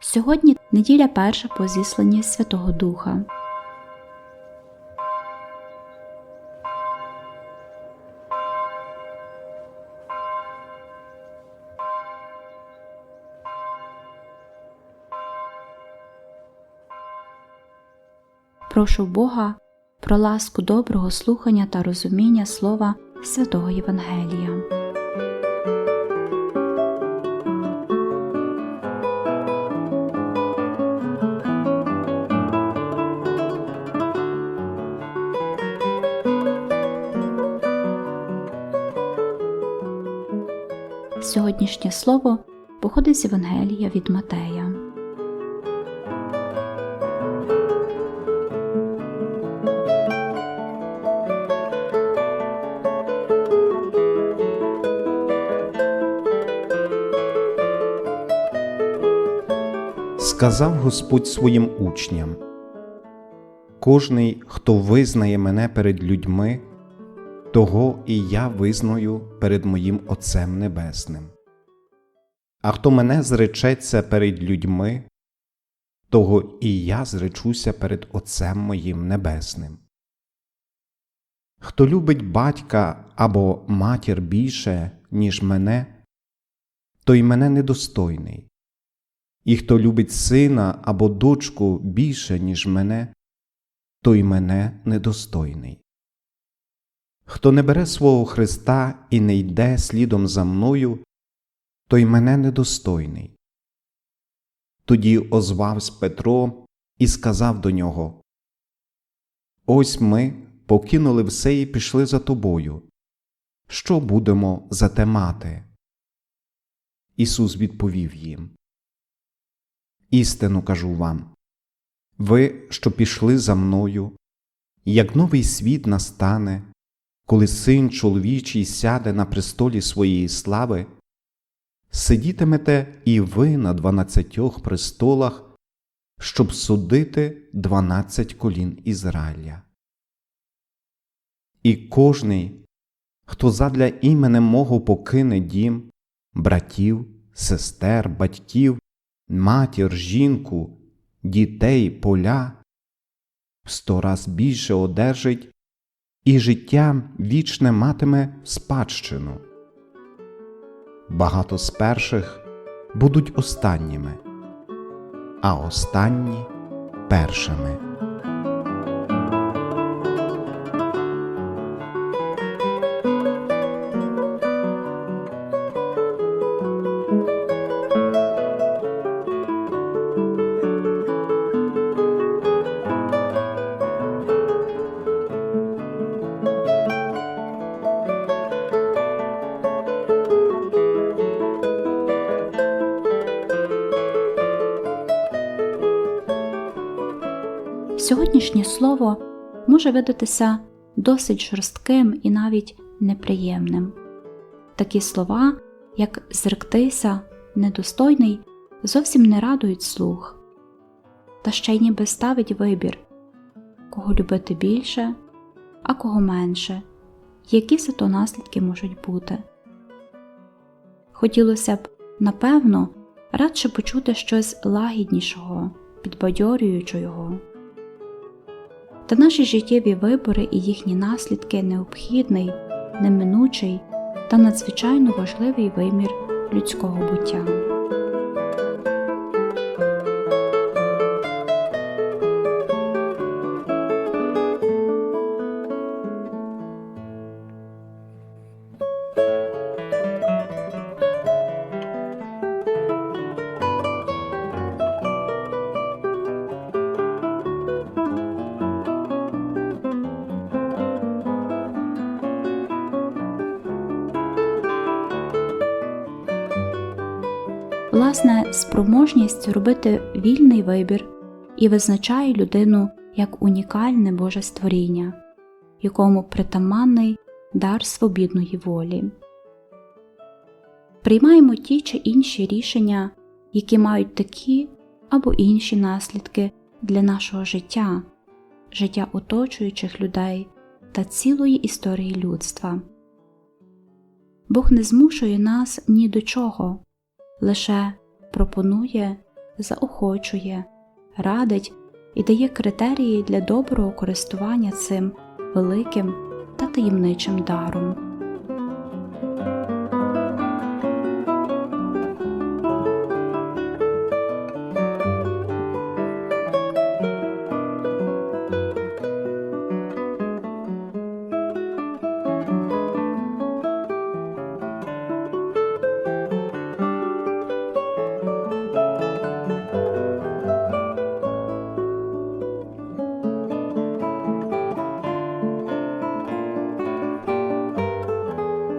Сьогодні неділя перша по зісланні Святого Духа. Прошу Бога про ласку доброго слухання та розуміння слова Святого Євангелія. Сьогоднішнє слово походить з Євангелія від Матея. Сказав Господь своїм учням: Кожний, хто визнає мене перед людьми, того і я визнаю перед моїм Отцем Небесним. А хто мене зречеться перед людьми, того і я зречуся перед Отцем моїм Небесним. Хто любить батька або матір більше, ніж мене, той мене недостойний. І хто любить сина або дочку більше, ніж мене, той мене недостойний. Хто не бере свого Христа і не йде слідом за мною, той мене недостойний. Тоді озвався Петро і сказав до нього Ось ми покинули все і пішли за тобою. Що будемо за те мати? Ісус відповів їм Істину кажу вам ви, що пішли за мною, як новий світ настане, коли син чоловічий сяде на престолі своєї слави, сидітимете і ви на дванадцятьох престолах, щоб судити дванадцять колін Ізраїля. І кожний, хто задля іменем мого покине дім, братів, сестер, батьків, матір, жінку, дітей, поля, в сто раз більше одержить і життя вічне матиме спадщину. Багато з перших будуть останніми, а останні першими. Сьогоднішнє слово може видатися досить жорстким і навіть неприємним. Такі слова, як зректися, недостойний, зовсім не радують слух, та ще й ніби ставить вибір кого любити більше, а кого менше, які за то наслідки можуть бути. Хотілося б, напевно, радше почути щось лагіднішого, підбадьорюючого. Та наші життєві вибори і їхні наслідки необхідний, неминучий та надзвичайно важливий вимір людського буття. Власне, спроможність робити вільний вибір і визначає людину як унікальне Боже створіння, якому притаманний дар свобідної волі. Приймаємо ті чи інші рішення, які мають такі або інші наслідки для нашого життя, життя оточуючих людей та цілої історії людства. Бог не змушує нас ні до чого, лише пропонує заохочує, радить і дає критерії для доброго користування цим великим та таємничим даром.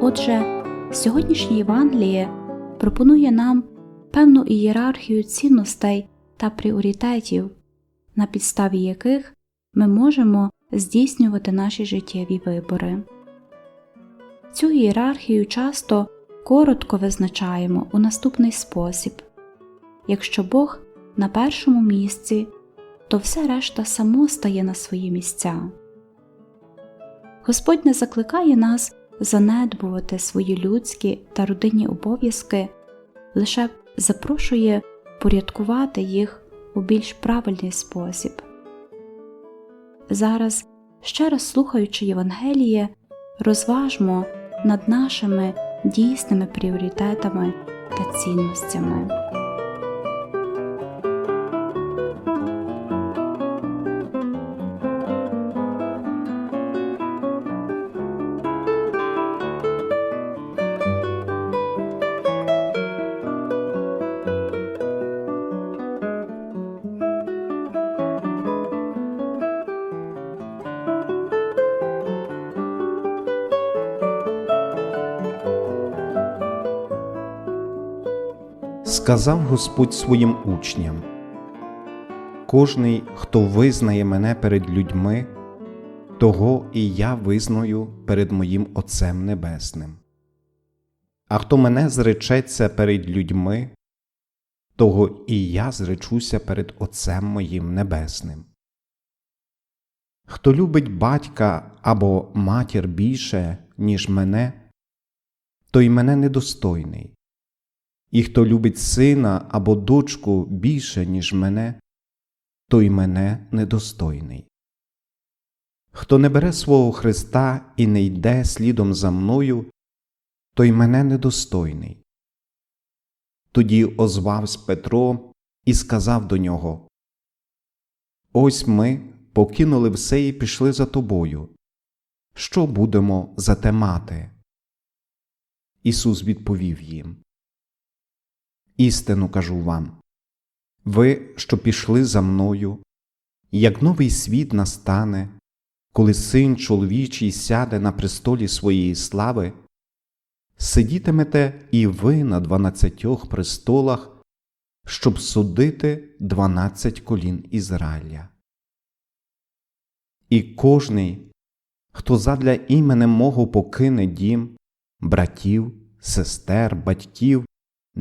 Отже, сьогоднішнє Євангеліє пропонує нам певну ієрархію цінностей та пріоритетів, на підставі яких ми можемо здійснювати наші життєві вибори. Цю ієрархію часто коротко визначаємо у наступний спосіб якщо Бог на першому місці, то все решта само стає на свої місця. Господь не закликає нас занедбувати свої людські та родинні обов'язки, лише запрошує порядкувати їх у більш правильний спосіб. Зараз, ще раз слухаючи Євангеліє, розважмо над нашими дійсними пріоритетами та цінностями. Сказав Господь своїм учням: Кожний, хто визнає мене перед людьми, того і я визнаю перед моїм Отцем Небесним. А хто мене зречеться перед людьми, того і я зречуся перед Отцем моїм Небесним. Хто любить батька або матір більше, ніж мене, той мене недостойний. І хто любить сина або дочку більше, ніж мене, той мене недостойний. Хто не бере свого Христа і не йде слідом за мною, той мене недостойний. Тоді озвався Петро і сказав до нього Ось ми покинули все і пішли за тобою. Що будемо за те мати? Ісус відповів їм Істину кажу вам ви, що пішли за мною, як новий світ настане, коли син чоловічий сяде на престолі своєї слави, сидітимете і ви на дванадцятьох престолах, щоб судити дванадцять колін Ізраїля. І кожний, хто задля іменем мого покине дім, братів, сестер, батьків,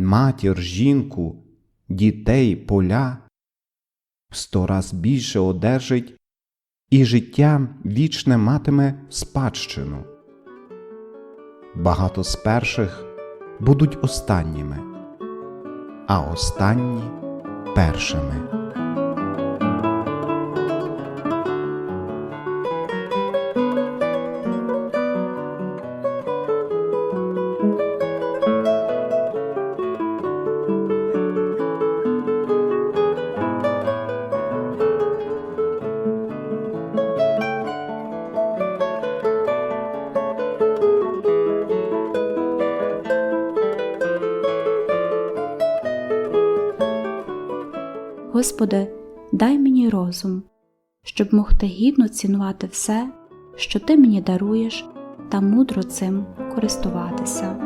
матір, жінку, дітей, поля, сто раз більше одержить і життя вічне матиме спадщину. Багато з перших будуть останніми, а останні першими. Господи, дай мені розум, щоб могти гідно цінувати все, що Ти мені даруєш, та мудро цим користуватися.